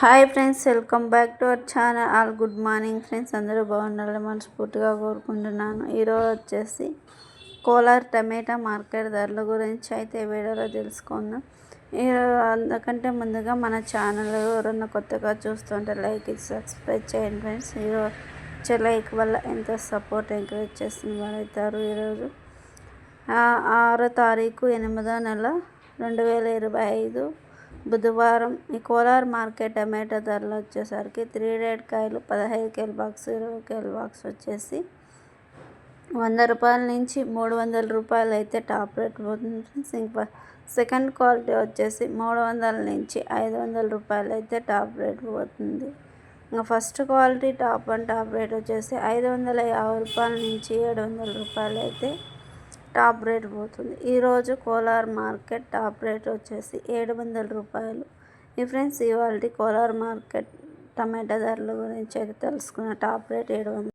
Hi friends welcome back to our channel. All good morning friends అందరూ బాగుండాలని మనస్ఫూర్తిగా కోరుకుంటున్నాను. ఈరోజు వచ్చేసి కోలార్ టమాటా మార్కెట్ ధరల గురించి అయితే వీడియోలో తెలుసుకుందాం. ఈరోజు అందుకంటే ముందుగా మన ఛానల్ ఎవరన్నా కొత్తగా చూస్తుంటే లైక్ ఇచ్చి సబ్స్క్రైబ్ చేయండి ఫ్రెండ్స్. ఈరోజు వచ్చే లైక్ వల్ల ఎంత సపోర్ట్ ఎంకరేజ్ చేస్తున్న వాళ్ళు ఈరోజు. ఆరో తారీఖు ఎనిమిదో నెల రెండు వేల ఇరవై ఐదు. బుధవారం ఈ కోలార్ మార్కెట్ టమాటో ధరలు వచ్చేసరికి త్రీ రేట్ కాయలు పదహైదు కేల బాక్స్ ఇరవై కేల బాక్స్ వచ్చేసి వంద రూపాయల నుంచి మూడు వందల రూపాయలు అయితే టాప్ రేట్ పోతుంది ఫ్రెండ్స్. సెకండ్ క్వాలిటీ వచ్చేసి మూడు వందల నుంచి ఐదు వందల రూపాయలు అయితే టాప్ రేట్ పోతుంది. ఇంకా first quality top and top rate వచ్చేసి ఐదు వందల యాభై రూపాయల నుంచి ఏడు వందల రూపాయలు అయితే టాప్ రేట్ పోతుంది. ఈరోజు కోలార్ మార్కెట్ టాప్ రేట్ వచ్చేసి ఏడు వందల రూపాయలు. ఈ ఫ్రెండ్స్ ఇవాళ కోలార్ మార్కెట్ టమాటా ధరల గురించి తెలుసుకున్న టాప్ రేట్ ఏడు వందలు.